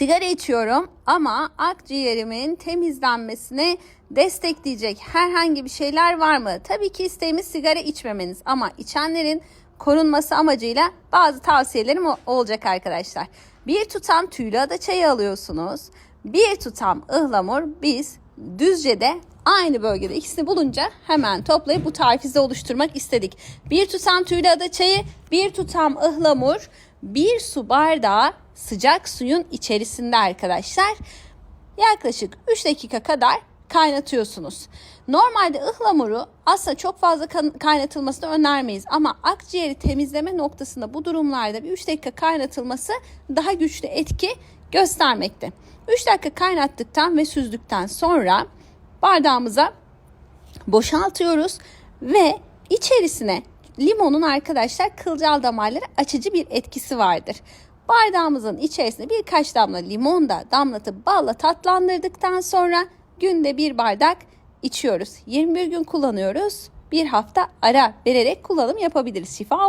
Sigara içiyorum ama akciğerimin temizlenmesine destekleyecek herhangi bir şeyler var mı? Tabii ki isteğimiz sigara içmemeniz ama içenlerin korunması amacıyla bazı tavsiyelerim olacak arkadaşlar. Bir tutam tüylü ada çayı alıyorsunuz. Bir tutam ıhlamur biz Düzce'de aynı bölgede ikisini bulunca hemen toplayıp bu tarifi oluşturmak istedik. Bir tutam tüylü ada çayı, bir tutam ıhlamur, bir su bardağı sıcak suyun içerisinde arkadaşlar yaklaşık 3 dakika kadar kaynatıyorsunuz. Normalde ıhlamuru aslında çok fazla kaynatılmasını önermeyiz ama akciğeri temizleme noktasında bu durumlarda bir 3 dakika kaynatılması daha güçlü etki göstermekte. 3 dakika kaynattıktan ve süzdükten sonra bardağımıza boşaltıyoruz ve içerisine limonun arkadaşlar kılcal damarları açıcı bir etkisi vardır. Bardağımızın içerisine birkaç damla limon da damlatıp balla tatlandırdıktan sonra günde bir bardak içiyoruz. 21 gün kullanıyoruz. Bir hafta ara vererek kullanım yapabiliriz. Şifa olsun.